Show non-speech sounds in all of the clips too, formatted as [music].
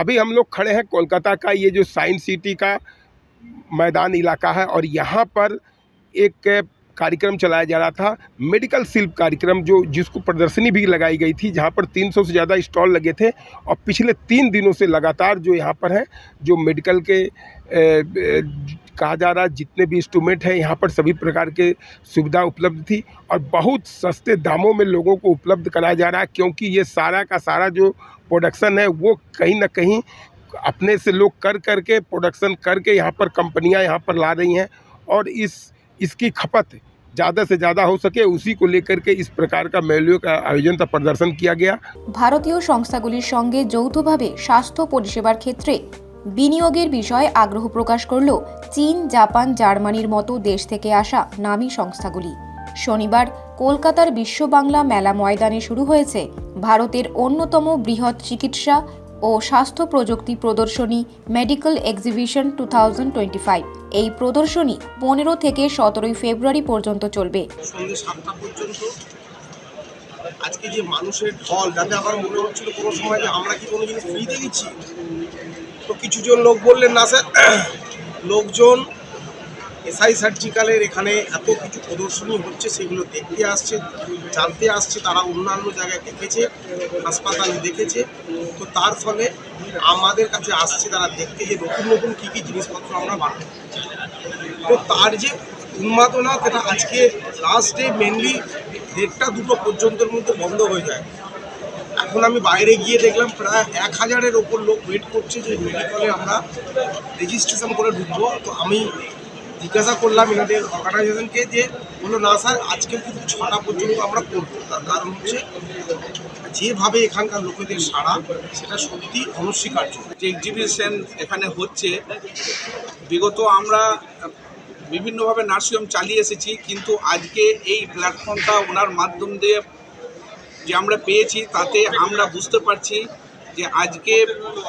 अभी हम लोग खड़े हैं कोलकाता का ये जो साइंस सिटी का मैदान इलाका है और यहाँ पर एक कार्यक्रम चलाया जा रहा था मेडिकल शिल्प कार्यक्रम जो जिसको प्रदर्शनी भी लगाई गई थी जहाँ पर 300 से ज़्यादा स्टॉल लगे थे और पिछले तीन दिनों से लगातार जो यहाँ पर है जो मेडिकल के ए, ए, कहा जा रहा है जितने भी इंस्ट्रूमेंट हैं यहाँ पर सभी प्रकार के सुविधा उपलब्ध थी और बहुत सस्ते दामों में लोगों को उपलब्ध कराया जा रहा है क्योंकि ये सारा का सारा जो प्रोडक्शन है वो कहीं ना कहीं अपने से लोग कर करके प्रोडक्शन करके यहाँ पर कंपनियाँ यहाँ पर ला रही हैं और इस इसकी खपत ज़्यादा से ज़्यादा हो सके उसी को लेकर के इस प्रकार का मेलों का आयोजन था प्रदर्शन किया गया ভারতীয় সংস্থাগুলির সঙ্গে যৌথভাবে স্বাস্থ্য পরিষেবার ক্ষেত্রে বিনিয়োগের বিষয়ে আগ্রহ প্রকাশ করল চীন জাপান জার্মানির মতো দেশ থেকে আসা নামী সংস্থাগুলি শনিবার কলকাতার বিশ্ব বাংলা মেলা ময়দানে শুরু হয়েছে ভারতের অন্যতম বৃহৎ চিকিৎসা ও স্বাস্থ্য প্রযুক্তি প্রদর্শনী মেডিকেল এক্সিবিশন টু এই প্রদর্শনী পনেরো থেকে সতেরোই ফেব্রুয়ারি পর্যন্ত চলবে। আজকে যে মানুষের ঢল, যাতে আমার মনে হচ্ছিল কোনো সময় যে আমরা কি কোনো জিনিস ফ্রিতে দিচ্ছি? তো কিছুজন লোক বললেন, না স্যার। [clears throat] লোকজন এসআই সার্জিক্যালের এখানে এত কিছু প্রদর্শনী হচ্ছে, সেগুলো দেখতে আসছে, জানতে আসছে, তারা অন্যান্য জায়গায় দেখেছে, হাসপাতালে দেখেছে। তো তার ফলে আমাদের কাছে আসছে, তারা দেখতে যে নতুন নতুন কী কী জিনিসপত্র আমরা বানাবো তো তার যে উন্মাদনা, সেটা আজকে লাস্ট ডে মেনলি দেড়টা দুটো পর্যন্তর মধ্যে বন্ধ হয়ে যায়। এখন আমি বাইরে গিয়ে দেখলাম, প্রায় এক হাজারের ওপর লোক ওয়েট করছে যে মেডিকেলে আমরা রেজিস্ট্রেশন করে ঢুকবো। তো আমি জিজ্ঞাসা করলাম এনাদের অর্গানাইজেশনকে যে, বলল, না স্যার, আজকে কিন্তু ছটা পর্যন্ত আমরা করব। তার কারণ হচ্ছে, যেভাবে এখানকার লোকেদের সাড়া, সেটা সত্যি অনস্বীকার্য। যে এক্সিবিশন এখানে হচ্ছে, বিগত আমরা বিভিন্নভাবে নার্সিংহোম চালিয়ে এসেছি, কিন্তু আজকে এই প্ল্যাটফর্মটা ওনার মাধ্যম দিয়ে যে আমরা পেয়েছি, তাতে আমরা বুঝতে পারছি যে আজকে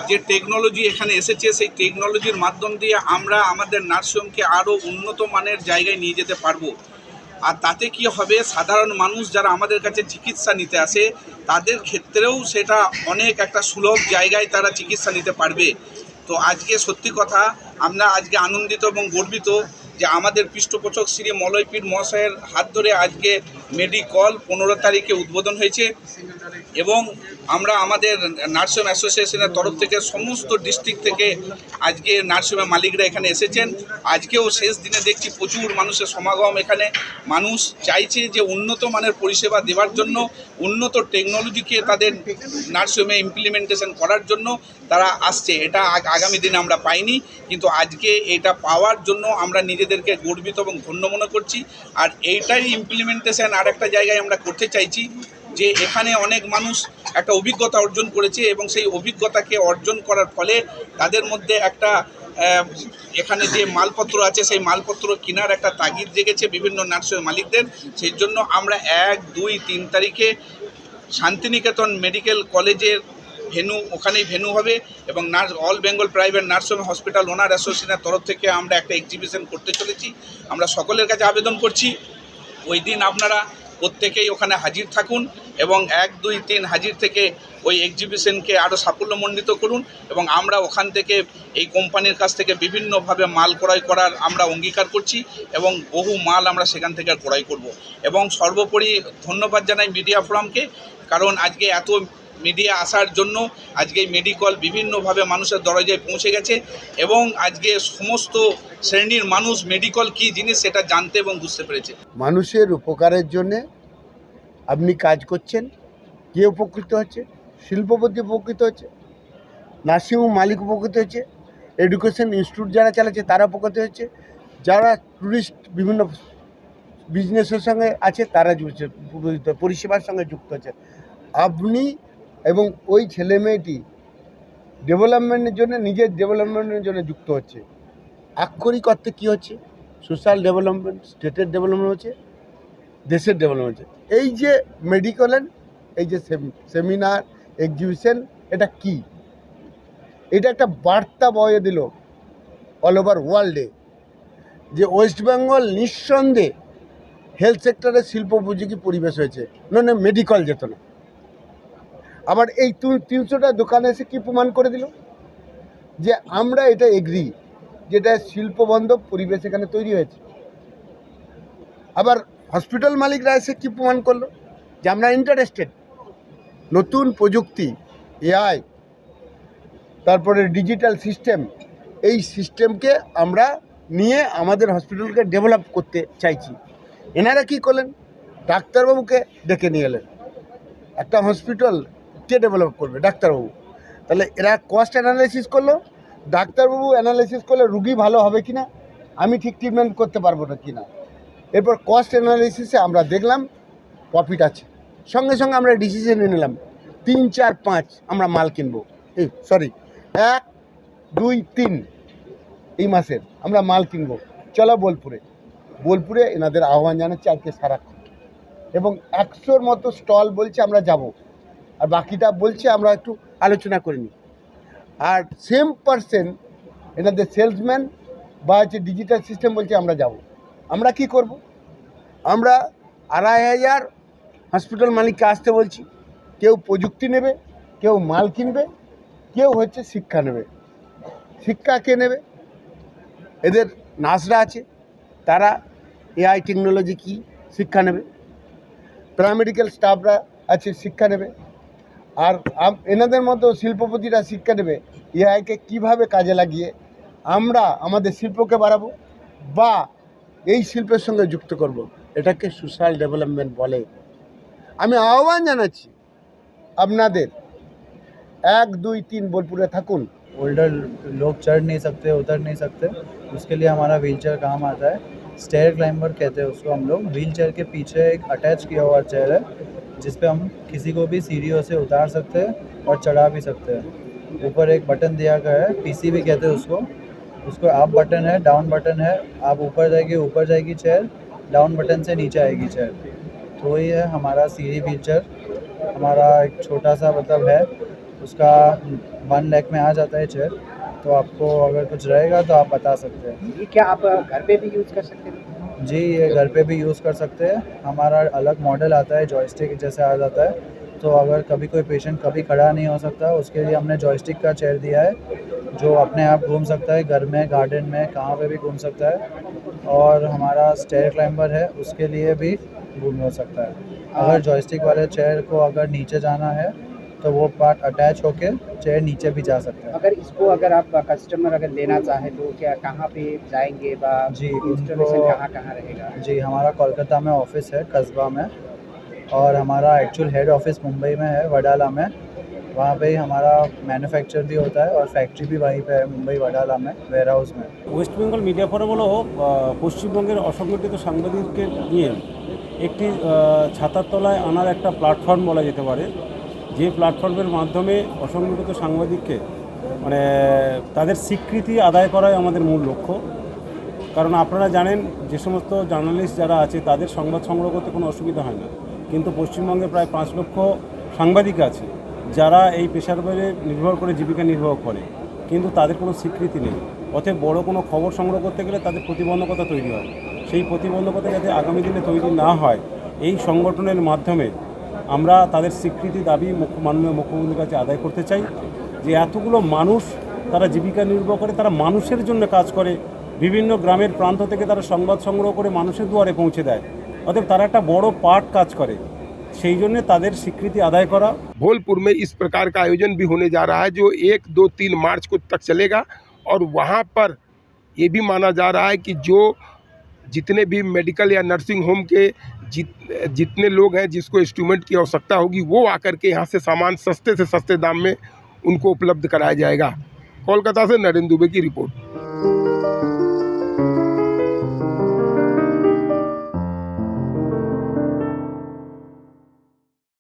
যে টেকনোলজি এখানে এসেছে, সেই টেকনোলজির মাধ্যম দিয়ে আমরা আমাদের নার্সিংহোমকে আরও উন্নত মানের জায়গায় নিয়ে যেতে পারব। আর তাতে কি হবে? সাধারণ মানুষ যারা আমাদের কাছে চিকিৎসা নিতে আসে, তাদের ক্ষেত্রেও সেটা অনেক একটা সুলভ জায়গায় তারা চিকিৎসা নিতে পারবে। তো আজকে সত্যি কথা, আমরা আজকে আনন্দিত এবং গর্বিত যে আমাদের পৃষ্ঠপোষক শ্রী মলয়পীঠ মহাশয়ের হাত ধরে আজকে মেডিকল পনেরো তারিখে উদ্বোধন হয়েছে এবং আমরা আমাদের নার্সিং অ্যাসোসিয়েশনের তরফ থেকে সমস্ত ডিস্ট্রিক্ট থেকে আজকে নার্সিংহোমের মালিকরা এখানে এসেছেন। আজকেও শেষ দিনে দেখছি প্রচুর মানুষের সমাগম এখানে। মানুষ চাইছে যে উন্নত মানের পরিষেবা দেওয়ার জন্য, উন্নত টেকনোলজিকে তাদের নার্সিংহোমে ইমপ্লিমেন্টেশন করার জন্য তারা আসছে। এটা আগামী দিনে আমরা পাইনি, কিন্তু আজকে এটা পাওয়ার জন্য আমরা নিজেদেরকে গর্বিত এবং ধন্য মনে করছি। আর এইটাই ইমপ্লিমেন্টেশন আর একটা জায়গায় আমরা করতে চাইছি যে এখানে অনেক মানুষ একটা অভিজ্ঞতা অর্জন করেছে এবং সেই অভিজ্ঞতাকে অর্জন করার ফলে তাদের মধ্যে একটা এখানে যে মালপত্র আছে সেই মালপত্র কেনার একটা তাগিদ জেগেছে বিভিন্ন নার্সিং মালিকদের। সেই জন্য আমরা এক, দুই, তিন তারিখে শান্তিনিকেতন মেডিকেল কলেজের ভেনু, ওখানেই ভেনু হবে এবং nurse, all Bengal private nursing hospital owner অ্যাসোসিয়েশনের তরফ থেকে আমরা একটা এক্সিবিশন করতে চলেছি। আমরা সকলের কাছে আবেদন করছি, ওই দিন আপনারা প্রত্যেকেই ওখানে হাজির থাকুন এবং এক, দুই, তিন হাজির থেকে ওই এক্সিবিশনকে আরও সাফল্যমণ্ডিত করুন এবং আমরা ওখান থেকে এই কোম্পানির কাছ থেকে বিভিন্নভাবে মাল ক্রয় করার আমরা অঙ্গীকার করছি এবং বহু মাল আমরা সেখান থেকে ক্রয় করব। এবং সর্বোপরি ধন্যবাদ জানাই মিডিয়া ফোরামকে, কারণ আজকে এত মিডিয়া আসার জন্য আজকে মেডিকল বিভিন্নভাবে মানুষের দরজায় পৌঁছে গেছে এবং আজকে সমস্ত শ্রেণির মানুষ মেডিকল কী জিনিস সেটা জানতে এবং বুঝতে পেরেছে। মানুষের উপকারের জন্যে আপনি কাজ করছেন, কে উপকৃত হচ্ছে? শিল্পপতি উপকৃত হচ্ছে? নার্সিংহোম মালিক উপকৃত হচ্ছে? এডুকেশন ইনস্টিটিউট যারা চালাচ্ছে তারা উপকৃত হচ্ছে? যারা ট্যুরিস্ট বিভিন্ন বিজনেসের সঙ্গে আছে তারা পরিষেবার সঙ্গে যুক্ত হচ্ছে। আপনি এবং ওই ছেলে মেয়েটি ডেভেলপমেন্টের জন্য, নিজের ডেভেলপমেন্টের জন্য যুক্ত হচ্ছে। আক্ষরিক অর্থে কী হচ্ছে? সোশ্যাল ডেভেলপমেন্ট, স্টেটের ডেভেলপমেন্ট হচ্ছে, দেশের ডেভেলপমেন্ট হচ্ছে। এই যে মেডিকেলের এই যে সেমিনার এক্সিবিশন এটা কি? এটা একটা বার্তা বয়ে দিল অল ওভার ওয়ার্ল্ডে যে ওয়েস্ট বেঙ্গল নিঃসন্দেহে হেলথ সেক্টরে শিল্প উপযোগী পরিবেশ হয়েছে। নয় মেডিকেল যেত না। আবার এই তিনশোটা দোকানে এসে কি প্রমাণ করে দিল? যে আমরা এটা এগ্রি যেটা শিল্পবন্ধক পরিবেশ এখানে তৈরি হয়েছে। আবার হসপিটাল মালিকরা এসে কী প্রমাণ করল? যে আমরা ইন্টারেস্টেড নতুন প্রযুক্তি এআই তারপরে ডিজিটাল সিস্টেম এই সিস্টেমকে আমরা নিয়ে আমাদের হসপিটালকে ডেভেলপ করতে চাইছি। এনারা কি করলেন? ডাক্তারবাবুকে ডেকে নিয়ে এলেন। একটা হসপিটাল কে ডেভেলপ করবে? ডাক্তারবাবু। তাহলে এরা কস্ট অ্যানালাইসিস করল, ডাক্তারবাবু অ্যানালাইসিস করলে রুগী ভালো হবে কি না আমি ঠিক ট্রিটমেন্ট করতে পারব না কি না এরপর কস্ট অ্যানালাইসিসে আমরা দেখলাম প্রফিট আছে। সঙ্গে সঙ্গে আমরা ডিসিশন নিলাম, তিন, চার, পাঁচ আমরা মাল কিনবো। এই সরি এক, দুই, তিন এই মাসের আমরা মাল কিনবো। চলো বোলপুরে। বোলপুরে এনাদের আহ্বান জানাচ্ছি আজকে সারাক্ষণ। এবং একশোর মতো স্টল বলছে আমরা যাব। আর বাকিটা বলছে, আমরা একটু আলোচনা করে নিই। আর সেম পার্সেন্ট এনাদের সেলসম্যান বা হচ্ছে ডিজিটাল সিস্টেম বলছে, আমরা যাব। আমরা কি করব? আমরা আড়াই হাজার হসপিটাল মালিককে আসতে বলছি। কেউ প্রযুক্তি নেবে, কেউ মাল কিনবে, কেউ হচ্ছে শিক্ষা নেবে। শিক্ষা কে নেবে? এদের নার্সরা আছে, তারা এআই টেকনোলজি কি শিক্ষা নেবে? প্যারামেডিক্যাল স্টাফরা আছে, শিক্ষা নেবে। আর আম- এনাদের মতো শিল্পপতিরা শিক্ষা নেবে এআইকে কিভাবে কাজে লাগিয়ে আমরা আমাদের শিল্পকে বাড়াবো বা এই শিল্পের সঙ্গে যুক্ত করব এটাকে সোশ্যাল ডেভেলপমেন্ট বলে আমি আহ্বান জানাচ্ছি আপনাদের এক দুই তিন বোলপুরে থাকুন ओल्डर लोग चढ़ नहीं सकते उतर नहीं सकते उसके लिए हमारा व्हील चेयर काम आता है स्टेयर क्लाइंबर कहते हैं उसको हम लोग व्हील चेयर के पीछे एक अटैच किया हुआ चेयर है जिस पे हम किसी को भी सीढ़ियों से उतार सकते हैं और चढ़ा भी सकते हैं। ऊपर एक बटन दिया गया है पीसी भी कहते हैं उसको। उसको अप बटन है डाउन बटन है, आप ऊपर जाएगी ऊपर जाएगी चेयर डाउन बटन से नीचे आएगी चेयर तो वही है हमारा सीढ़ी फीचर हमारा एक छोटा सा मतलब है, उसका वन लैख में आ जाता है चेयर तो आपको अगर कुछ रहेगा तो आप बता सकते हैं। ये क्या आप घर पे भी यूज़ कर सकते हैं? जी ये घर पे भी यूज़ कर सकते हैं। हमारा अलग मॉडल आता है जॉयस्टिक जैसे आ जाता है। तो अगर कभी कोई पेशेंट कभी खड़ा नहीं हो सकता उसके लिए हमने जॉयस्टिक का चेयर दिया है जो अपने आप घूम सकता है घर में गार्डन में कहाँ पे भी घूम सकता है। और हमारा स्टेयर क्लाइंबर है उसके लिए भी घूम हो सकता है। अगर जॉयस्टिक वाले चेयर को अगर नीचे जाना है तो वो पार्ट अटैच होके चेयर नीचे भी जा सकता है अगर इसको अगर आप कस्टमर अगर लेना चाहे तो क्या कहाँ पे जाएंगे बा जी, इंस्टॉलेशन उनको- कहाँ कहाँ रहेगा जी हमारा कोलकाता में ऑफिस है कस्बा में और हमारा एक्चुअल हेड ऑफिस मुंबई में है वडाला में वहाँ पे ही हमारा मैन्युफैक्चर भी होता है और फैक्ट्री भी वहीं पे है मुंबई वडाला में वेयर हाउस में ওয়েস্ট বেঙ্গল মিডিয়া ফোরাম হলো আহ, পশ্চিমবঙ্গের অসংগঠিত সাংবাদিককে নিয়ে একটি আহ, ছাতার তলায় আনার একটা প্ল্যাটফর্ম বলা যেতে পারে যে প্ল্যাটফর্মের মাধ্যমে অসংগঠিত সাংবাদিককে মানে তাদের স্বীকৃতি আদায় করাই আমাদের মূল লক্ষ্য। কারণ আপনারা জানেন, যে সমস্ত জার্নালিস্ট যারা আছে, তাদের সংবাদ সংগ্রহ করতে কোনো অসুবিধা হয় না। কিন্তু পশ্চিমবঙ্গে প্রায় পাঁচ লক্ষ সাংবাদিক আছে, যারা এই পেশার উপরে নির্ভর করে জীবিকা নির্বাহ করে। কিন্তু তাদের কোনো স্বীকৃতি নেই। অতএব বড় কোনো খবর সংগ্রহ করতে গেলে তাদের প্রতিবন্ধকতা তৈরি হয়। সেই প্রতিবন্ধকতা যাতে আগামী দিনে তৈরি না হয়, এই সংগঠনের মাধ্যমে আমরা তাদের স্বীকৃতি দাবি মুখ্য মাননীয় মুখ্যমন্ত্রীর কাছে আদায় করতে চাই যে এতগুলো মানুষ তারা জীবিকা নির্বাহ করে তারা মানুষের জন্য কাজ করে বিভিন্ন গ্রামের প্রান্ত থেকে তারা সংবাদ সংগ্রহ করে মানুষের দুয়ারে পৌঁছে দেয় অতএব তারা একটা বড় পার্ট কাজ করে সেই জন্য তাদের স্বীকৃতি আদায় করা भोलपुर में इस प्रकार का आयोजन भी होने जा रहा है जो एक दो तीन मार्च को तक चलेगा और वहाँ पर ये भी माना जा रहा है कि जो जितने भी मेडिकल या नर्सिंग होम के जित, जितने लोग हैं जिसको इंस्ट्रूमेंट की आवश्यकता होगी, वो आकर के यहाँ से सामान सस्ते से सस्ते दाम में उनको उपलब्ध कराया जाएगा। कोलकाता से नरेंद्र दुबे की रिपोर्ट।